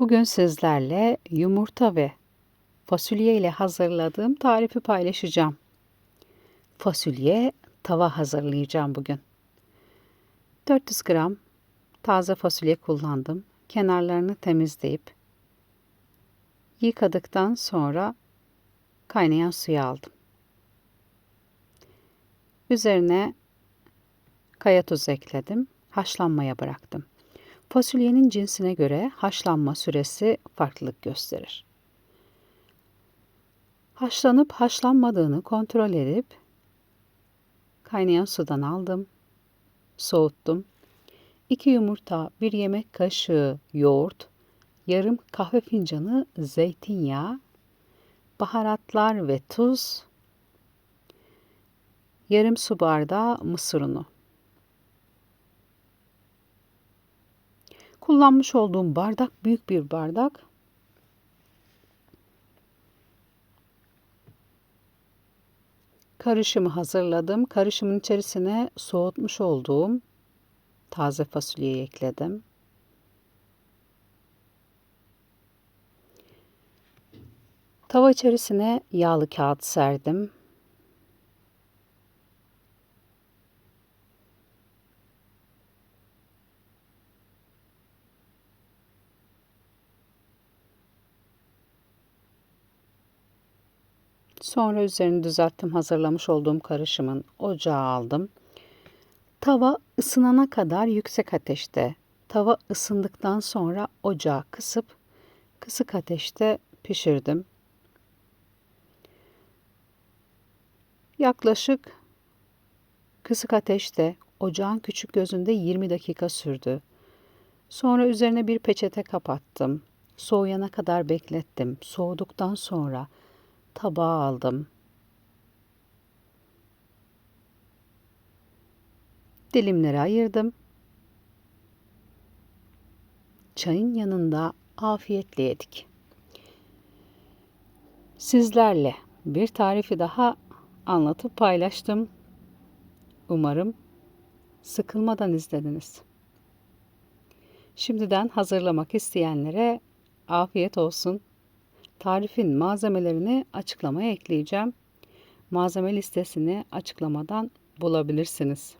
Bugün sizlerle yumurta ve fasulye ile hazırladığım tarifi paylaşacağım. Fasulye tava hazırlayacağım bugün. 400 gram taze fasulye kullandım. Kenarlarını temizleyip yıkadıktan sonra kaynayan suya aldım. Üzerine kaya tuz ekledim. Haşlanmaya bıraktım. Fasulyenin cinsine göre haşlanma süresi farklılık gösterir. Haşlanıp haşlanmadığını kontrol edip kaynayan sudan aldım, soğuttum. 2 yumurta, 1 yemek kaşığı yoğurt, yarım kahve fincanı zeytinyağı, baharatlar ve tuz, yarım su bardağı mısır unu. Kullanmış olduğum bardak büyük bir bardak. Karışımı hazırladım. Karışımın içerisine soğutmuş olduğum taze fasulyeyi ekledim. Tava içerisine yağlı kağıt serdim. Sonra üzerini düzelttim hazırlamış olduğum karışımın ocağa aldım. Tava ısınana kadar yüksek ateşte, tava ısındıktan sonra ocağı kısıp kısık ateşte pişirdim. Yaklaşık kısık ateşte ocağın küçük gözünde 20 dakika sürdü. Sonra üzerine bir peçete kapattım. Soğuyana kadar beklettim. Soğuduktan sonra tabağa aldım. Dilimleri ayırdım. Çayın yanında afiyetle yedik. Sizlerle bir tarifi daha anlatıp paylaştım. Umarım sıkılmadan izlediniz. Şimdiden hazırlamak isteyenlere afiyet olsun. Tarifin malzemelerini açıklamaya ekleyeceğim. Malzeme listesini açıklamadan bulabilirsiniz.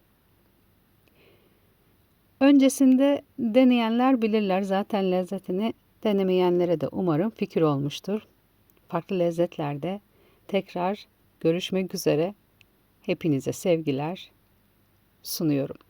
Öncesinde deneyenler bilirler zaten lezzetini denemeyenlere de umarım fikir olmuştur. Farklı lezzetlerde tekrar görüşmek üzere. Hepinize sevgiler sunuyorum.